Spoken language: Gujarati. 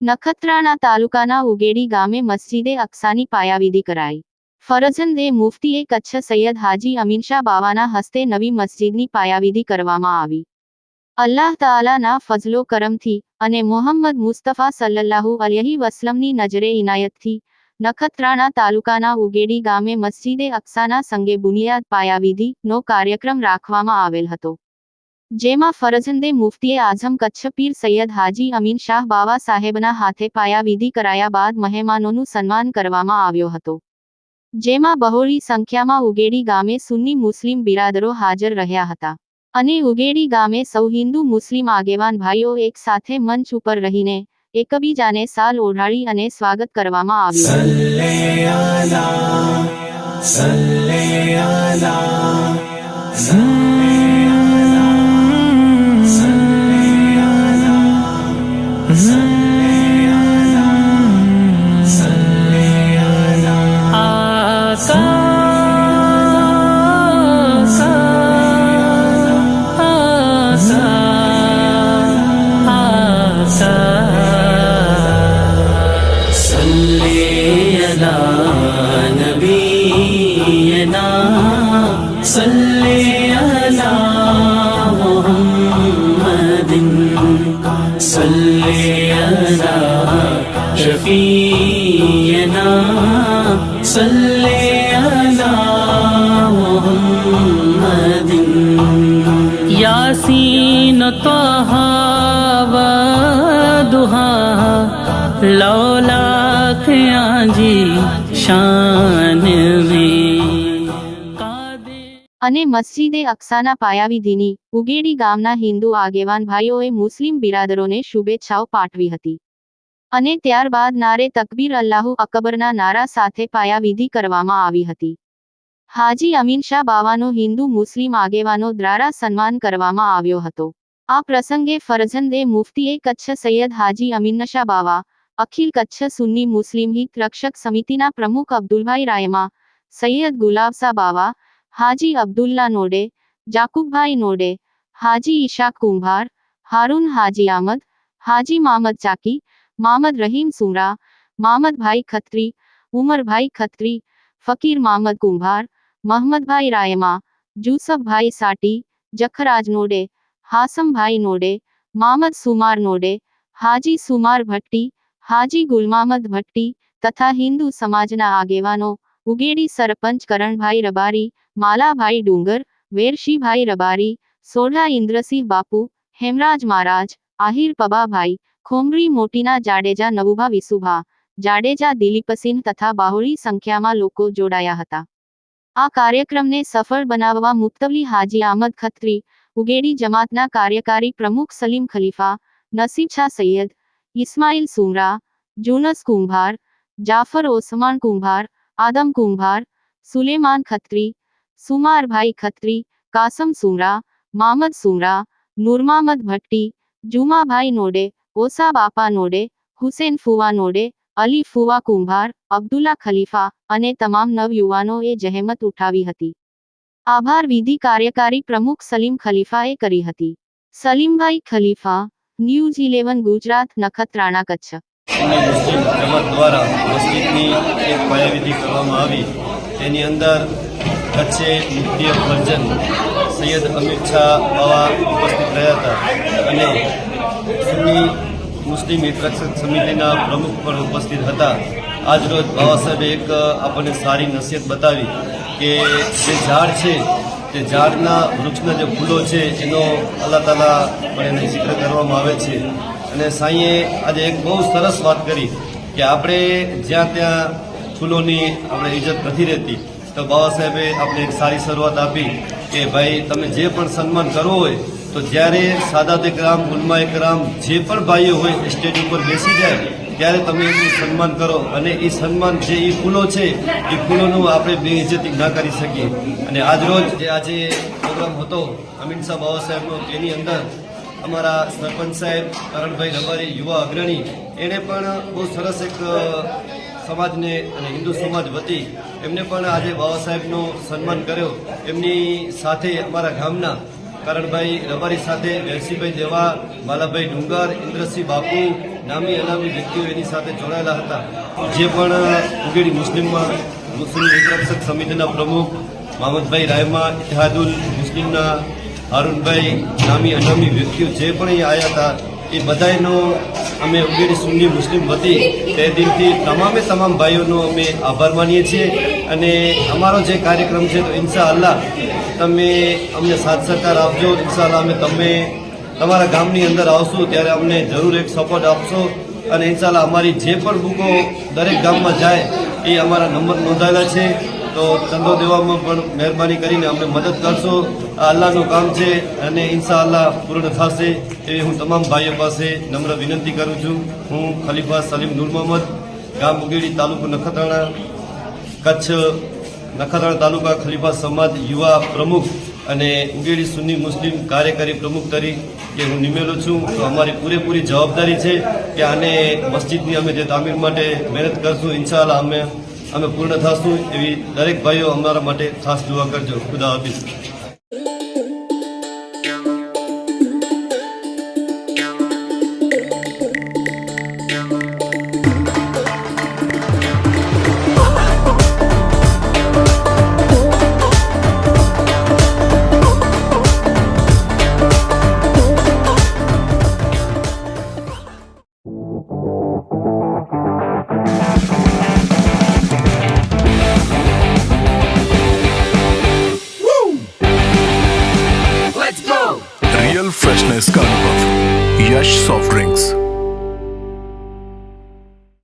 નખત્રાણા તાલુકાના ઉગેડી ગામે મસ્જિદે અક્સાની પાયાવિધિ કરાઈ. ફરજંદે મુફતીએ કચ્છ સૈયદ હાજી અમીનશા બાવાના હસ્તે નવી મસ્જિદની પાયાવિધિ કરવામાં આવી. અલ્લાહ તાલાના ફઝલો કરમથી અને મોહમ્મદ મુસ્તફા સલ્લલ્લાહુ અલયહી વસલમની નજરે ઇનાયતથી નખત્રાણા તાલુકાના ઉગેડી ગામે મસ્જિદે અક્સાના સંગે બુનિયાદ પાયાવિધિ નો કાર્યક્રમ રાખવામાં આવેલ હતો. જેમાં ફરજંદે મુફતીએ આઝમ કચ્છ સૈયદ હાજી અમીન શાહ બાવા સાહેબના હાથે પાયાવિધિ કરાયા બાદ મહેમાનોનું સન્માન કરવામાં આવ્યો હતો. જેમાં બહોળી સંખ્યામાં ઉગેડી ગામે સુન્ની મુસ્લિમ બિરાદરો હાજર રહ્યા હતા. અને ઉગેડી ગામે સૌ હિન્દુ મુસ્લિમ આગેવાન ભાઈઓ એક સાથે મંચ ઉપર રહીને એકબીજાને સાલ ઓઢાડી અને સ્વાગત કરવામાં આવ્યું. صلي على محمد صلي على شفيعنا صلي على محمد ياسين طه ودها لولاك يا جي شان અને મસ્જિદે અક્સાના પાયાવિધિની ઉગેડી ગામના હિન્દુ આગેવાન ભાઈઓએ મુસ્લિમ બિરાદરોને શુભેચ્છાઓ પાઠવી હતી. અને ત્યારબાદ નારે તકબીર અલ્લાહુ અકબરના નારા સાથે પાયાવિધિ કરવામાં આવી હતી. હાજી અમીન બાવાનો હિન્દુ મુસ્લિમ આગેવાનો દ્વારા સન્માન કરવામાં આવ્યો હતો. આ પ્રસંગે ફરજંદે મુફતીએ કચ્છ સૈયદ હાજી અમીનશા બાવા, અખિલ કચ્છ સુન્ની મુસ્લિમ હિત રક્ષક સમિતિના પ્રમુખ અબ્દુલભાઈ રાયમા, સૈયદ ગુલાબસા બાવા હાજી અબ્દુલ્લા નોડે જાકુબભાઈ નોડે હાજી ઈશાક કુંભાર હારૂન હાજી આમદ હાજી મામદ ચાકી મામદ રહીમ સુમરા મામદભાઈ ખત્રી ઉમરભાઈ ખત્રી ફકીર મામદ કુંભાર મહમદભાઈ રાયમા જુસફભાઈ સાટી જખરાજ નોડે હાસમભાઈ નોડે મામદ સુમાર નોડે હાજી સુમાર ભટ્ટી હાજી ગુલમામદ ભટ્ટી તથા હિન્દુ સમાજના આગેવાનો ઉગેડી સરપંચ કરણભાઈ રબારી, માલાભાઈ ડુંગર, વેરશીભાઈ રબારી, સોઢા ઇન્દ્રસિંહ બાપુ, હેમરાજ મહારાજ, આહિર પબાભાઈ, ખોમરી મોટીના જાડેજા નવુભા વિસુભા, જાડેજા દિલીપસિંહ તથા બાહોળી સંખ્યામાં લોકો જોડાયા હતા. આ કાર્યક્રમને સફળ બનાવવા મુક્તવલી હાજી આહમદ ખત્રી, ઉગેડી જમાતના કાર્યકારી પ્રમુખ સલીમ ખલીફા નસીબશા સૈયદ ઇસ્માઇલ સુમરા, જુનસ કુંભાર, જાફર ઓસમાન કુંભાર આદમ કુંભાર, સુલેમાન ખત્રી સુમારભાઈ ખત્રી, કાસમ સુમરા, મામદ સુમરા, નુરમામદ ભટ્ટી, જુમાભાઈ નોડે, ઓસા બાપા નોડે, હુસેન ફુવા નોડે, અલી ફુવા કુંભાર, અબ્દુલ્લા ખલીફા અને તમામ નવયુવાનોએ જહેમત ઉઠાવી હતી. આભાર વિધિ કાર્યકારી પ્રમુખ સલીમ ખલીફાએ કરી હતી. Salimbhai Khalifa, news eleven, Gujarat, Nakhatrana, Kutch. મુસ્લિમ જમાત દ્વારા મસ્જિદની એક પાયાવિધિ કરવામાં આવી. તેની અંદર કચ્છે મુફ્તી વર્જન સૈયદ અમિત શાહ બાવા ઉપસ્થિત રહ્યા હતા અને સુન્ની મુસ્લિમ હિતરક્ષક સમિતિના પ્રમુખ પણ ઉપસ્થિત હતા. આજરોજ બાબા સાહેબે એક આપણને સારી નસીહત બતાવી કે જે ઝાડ છે તે ઝાડના વૃક્ષના જે ફૂલો છે એનો અલ્લાહ તાલા પણ એને જિક્ર કરવામાં આવે છે. અને સાંઈએ આજે એક બહુ સરસ વાત કરી કે આપણે જ્યાં ત્યાં ફૂલોની આપણે ઇજ્જત નથી રહેતી, તો બાબા સાહેબે આપણે એક સારી શરૂઆત આપી કે ભાઈ, તમે જે પણ સન્માન કરવો હોય, તો જ્યારે સાદાત કરામ ગુલમા એકરામ જે પણ ભાઈઓ હોય સ્ટેજ ઉપર બેસી જાય ત્યારે તમે એનું સન્માન કરો અને એ સન્માન જે એ ફૂલો છે, એ ફૂલોનું આપણે બે ઇજ્જતી ના કરી શકીએ. અને આજરોજ જે આજે પ્રોગ્રામ હતો, અમીન શાહ બાબા સાહેબનો, તેની અંદર અમારા સરપંચ સાહેબ કરણભાઈ રબારી, યુવા અગ્રણી, એણે પણ બહુ સરસ એક સમાજને અને હિન્દુ સમાજ વતી એમને પણ આજે બાબા સાહેબનો સન્માન કર્યો. એમની સાથે અમારા ગામના કરણભાઈ રબારી સાથે વેરસીભાઈ દેવા, બાલાભાઈ ડુંગર, ઇન્દ્રસિંહ બાપુ નામી અનામી વ્યક્તિઓ એની સાથે જોડાયેલા હતા. જે પણ ઉગેડી મુસ્લિમમાં, મુસ્લિમ વિકસક સમિતિના પ્રમુખ મોહમ્મદભાઈ રાયમા, ઇતિહાદુલ મુસ્લિમના અરુણભાઈ નામી અનામી વ્યક્તિઓ જે પણ અહીં આવ્યા હતા, એ બધાનો અમે ઉગેડી સુન્ની મુસ્લિમ વતી તે દિનથી તમામે તમામ ભાઈઓનો અમે આભાર માનીએ છીએ અને અમારો જે કાર્યક્રમ છે તો ઇન્શા અલ્લાહ તમે અમને સાથ સહકાર આપજો. ઇન્શા અલ્લાહ અમે તમે તમારા ગામની અંદર આવશું ત્યારે અમને જરૂર એક સપોર્ટ આપશો અને ઇન્શાલ્લાહ અમારી જે પણ બુકો દરેક ગામમાં જાય એ અમારા નંબર નોંધાયેલા છે. તો ચંદો દેવામાં પણ મહેરબાની કરીને અમને મદદ કરશો. આ અલ્લાહનું કામ છે અને ઇન્શા અલ્લાહ પૂર્ણ થશે એવી હું તમામ ભાઈઓ પાસે નમ્ર વિનંતી કરું છું. હું ખલીફા સલીમ નૂર મોહમ્મદ, ગામ ઉગેડી તાલુકો નખત્રાણા, કચ્છ નખત્રાણા તાલુકા ખલીફા સમાજ યુવા પ્રમુખ અને ઉગેડી સુન્ની મુસ્લિમ કાર્યકારી પ્રમુખ તરીકે હું નિમેલો છું, તો અમારી પૂરેપૂરી જવાબદારી છે કે આને મસ્જિદની અમે જે તામીર માટે મહેનત કરશું, ઇન્શાઅલ્લાહ અમે અમે પૂર્ણ થશું એવી દરેક ભાઈઓ અમારા માટે ખાસ દુઆ કરજો. ખુદા હાફિઝ. Fresh soft drinks.